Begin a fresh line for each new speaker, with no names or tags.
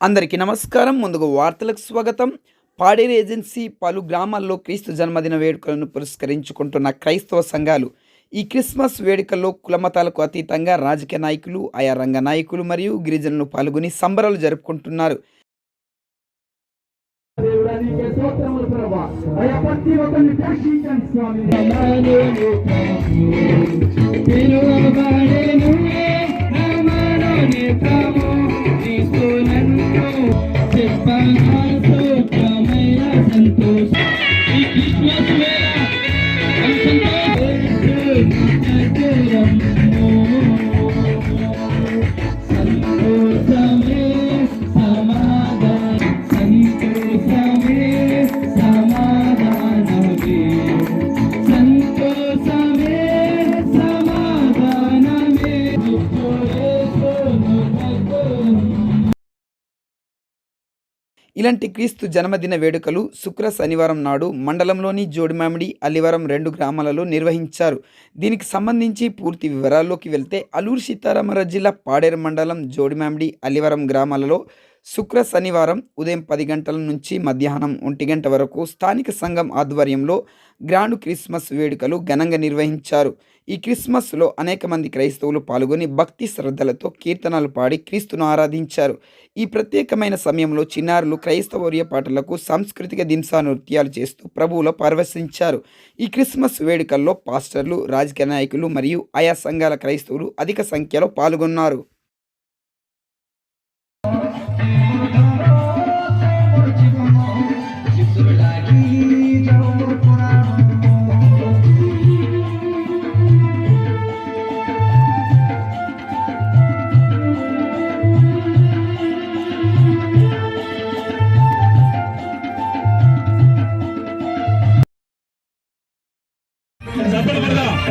అందరికీ నమస్కారం. ముందుగా వార్తలకు స్వాగతం. పాడేరు ఏజెన్సీ పలు గ్రామాల్లో క్రీస్తు జన్మదిన వేడుకలను పురస్కరించుకుంటున్న క్రైస్తవ సంఘాలు ఈ క్రిస్మస్ వేడుకల్లో కులమతాలకు అతీతంగా రాజకీయ నాయకులు ఆయా రంగ నాయకులు మరియు గిరిజనులు పాల్గొని సంబరాలు జరుపుకుంటున్నారు.
స్వామి Bye.
ఇలాంటి క్రీస్తు జన్మదిన వేడుకలు శుక్ర శనివారం నాడు మండలంలోని జోడిమామిడి అల్లివరం రెండు గ్రామాలలో నిర్వహించారు. దీనికి సంబంధించి పూర్తి వివరాల్లోకి వెళ్తే అల్లూరు సీతారామరాజు జిల్లా పాడేరు మండలం జోడిమామిడి అల్లివరం గ్రామాలలో శుక్ర శనివారం ఉదయం పది గంటల నుంచి మధ్యాహ్నం ఒంటి గంట వరకు స్థానిక సంఘం ఆధ్వర్యంలో గ్రాండ్ క్రిస్మస్ వేడుకలు ఘనంగా నిర్వహించారు. ఈ క్రిస్మస్లో అనేక మంది క్రైస్తవులు పాల్గొని భక్తి శ్రద్ధలతో కీర్తనలు పాడి క్రీస్తును ఆరాధించారు. ఈ ప్రత్యేకమైన సమయంలో చిన్నారులు క్రైస్తవర్య పాటలకు సాంస్కృతిక దింసా నృత్యాలు చేస్తూ ప్రభువులో పరవశించారు. ఈ క్రిస్మస్ వేడుకల్లో పాస్టర్లు రాజకీయ నాయకులు మరియు ఆయా సంఘాల క్రైస్తవులు అధిక సంఖ్యలో పాల్గొన్నారు.
करना